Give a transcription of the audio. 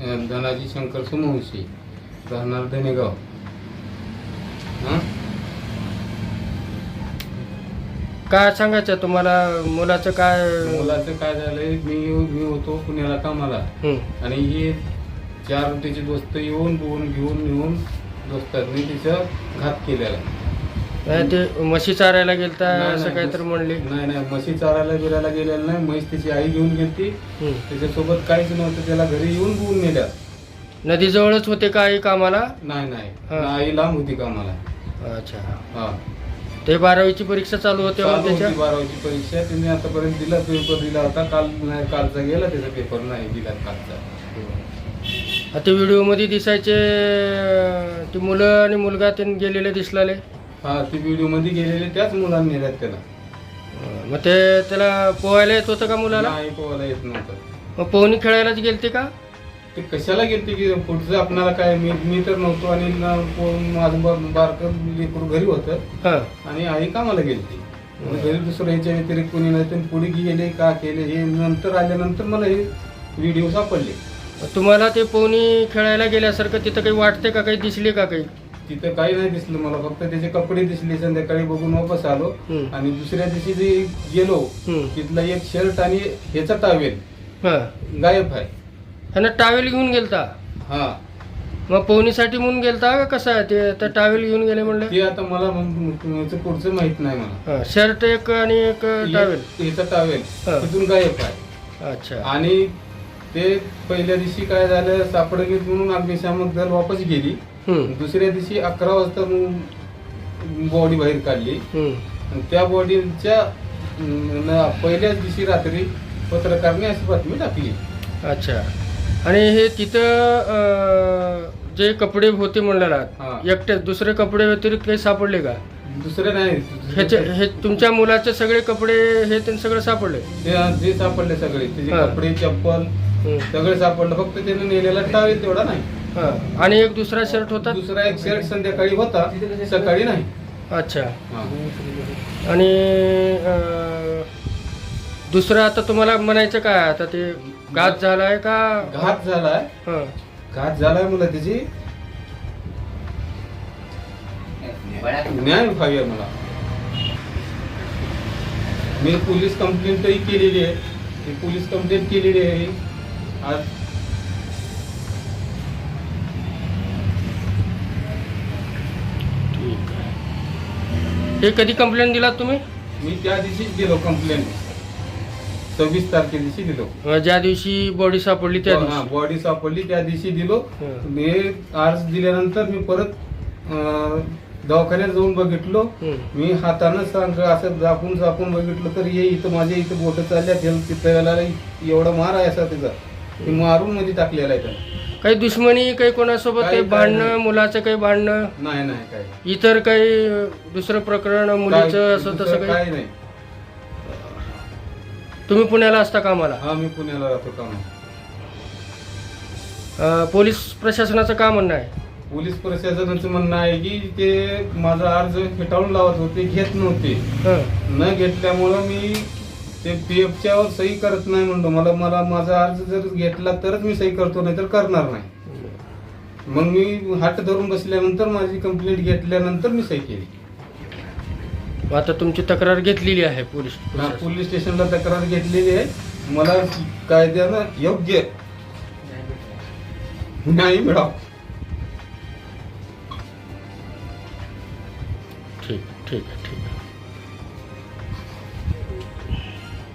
धनाजी शंकर सुमवशी राहणार धनेगाव. काय सांगायचं तुम्हाला? मुलाचं काय? मुलाचं काय झालंय मी मी होतो पुण्याला कामाला. आणि हे चार त्याचे दोस्त येऊन बोलून घेऊन येऊन दोस्तांनी तिचं घात केलेला. ते म्हशी चारायला गेलता असं काहीतरी म्हणले. नाही नाही म्हशी चारायला बिरायला गेलेलं नाही. म्हैस त्याची आई घेऊन गेलती. हं. त्याच्यासोबत काहीच नव्हतं. त्याला घरी येऊन बोलून नेल्या नदीजवळच होते का आई कामाला? नाही नाही. आई लांब होती कामाला. अच्छा. हा. ते बारावीची परीक्षा चालू होते त्याच्या? बारावीची परीक्षा. त्यांनी आतापर्यंत दिला पेपर दिला होता. काल नाही कालचा गेला त्याचा पेपर नाही दिला कालचा. आता व्हिडिओमध्ये दिसायचे ती मुलं आणि मुलगा त्यांनी गेलेले दिसलाले. हा ती व्हिडिओमध्ये गेलेले त्याच मुलांनी नेल्यात त्याला. मग ते त्याला पोहायला येत होतं का मुलाला? नाही पोहायला येत नव्हतं. मग पोहणी खेळायलाच गेलते का? ते कशाला गेलते की पुढचं आपणाला काय मी मी तर नव्हतो आणि ना माझं ब- बारकं लेकरू घरी होतं. हा. आणि आई कामाला गेलती. आणि घरी दुसरं ह्याच्या व्यतिरिक्त कोणी नाही तर पुढे गेले का केले हे नंतर आल्यानंतर मला हे व्हिडिओ सापडले. तुम्हाला ते पोहणी खेळायला गेल्यासारखं तिथं काही वाटते का काही दिसले का काही? तिथं काही नाही दिसलं मला फक्त त्याचे कपडे दिसले संध्याकाळी बघून वापस आलो. हम्म. आणि दुसऱ्या दिवशी जे गेलो हम्म. तिथला एक शर्ट आणि ह्याचा टावेल हा. गायब आहे. ह्यानं टावेल घेऊन गेलता? हा. मग पोहणीसाठी म्हणून गेलता का कसं? आहे ते तर टावेल घेऊन गेले म्हणलं? ते आता मला म- याचं पुढचं माहीत नाही मला. हा शर्ट एक आणि एक टावेल ह्याचा टावेल हा. तिथून गायब आहे. अच्छा. आणि ते पहिल्या दिवशी काय झालं सापडली म्हणून अग्निशामक दल वापस गेली. दुसऱ्या दिवशी अकरा वाजता बॉडी बाहेर काढली. आणि त्या बॉडीच्या पहिल्याच दिवशी रात्री पत्रकारने अशी बातमी टाकली अच्छा आणि हे तिथं जे कपडे होते म्हणलेला. एकटे दुसरे कपडे व्यतिरिक्त काही सापडले का दुसरे नाही ह्याचे हे तुमच्या मुलाचे सगळे कपडे हे ते सगळे सापडले जे सापडले सगळे त्याचे. कपडे चप्पल. सगळे सापडलं फक्त त्याने नेलेला टावेल तेवढा नाही. आणि एक दुसरा शर्ट होता? दुसरा एक शर्ट संध्याकाळी होता सकाळी नाही. अच्छा. आणि दुसरं आता तुम्हाला म्हणायचं काय? आता ते घात झालाय का? घात झालाय. हा. घात झालाय मला त्याची. न्याय व्हावी मला. मी पोलीस कंप्लेंटही केलेली आहे. ती पोलीस कंप्लेंट केलेली आहे. आज हे कधी कंप्लेंट दिलात तुम्ही? मी त्या दिवशीच दिलो कंप्लेंट सव्वीस तारखे दिवशी दिलो. अं, ज्या दिवशी बॉडी सापडली त्या हा दिवशी. बॉडी सापडली त्या दिवशी दिलो. हं. मी अर्ज दिल्यानंतर मी परत अं, दवाखान्यात जाऊन बघितलो. हम्म. मी हातानं सांग असं झापून झापून बघितलं तर ये इथं माझ्या इथं बोट चालल्या तिथं एवढा मार आहे असा त्याचा ते मारून मध्ये टाकलेला आहे त्याला. काही दुश्मनी काही कोणासोबत काही- भांडणं नाही. मुलाचं काही भांडणं? नाही नाही इतर काही दुसरं प्रकरण मुलीचं असं तसं काही? काही नाही. तुम्ही पुण्याला असता कामाला हा मी पुण्याला राहतो काम अं, पोलीस प्रशासनाचं का म्हणणं आहे? पोलीस प्रशासनाचं म्हणणं आहे की ते माझा अर्ज फेटाळून लावत होते घेत नव्हते. हं. न घेतल्यामुळं मी ते पी एफच्या वर सही करत नाही म्हणतो मला मला माझा अर्ज जर घेतला तरच मी सही करतो नाही तर करणार नाही. मग मी हात धरून बसल्यानंतर माझी कंप्लेंट घेतल्यानंतर मी सही केली. आता तुमची तक्रार घेतलेली आहे पोलीस हा. पोलीस स्टेशनला तक्रार घेतलेली आहे. मला कायद्यानं योग्य न्याय मिळावा. ठीक ठीक आहे ठीक आहे.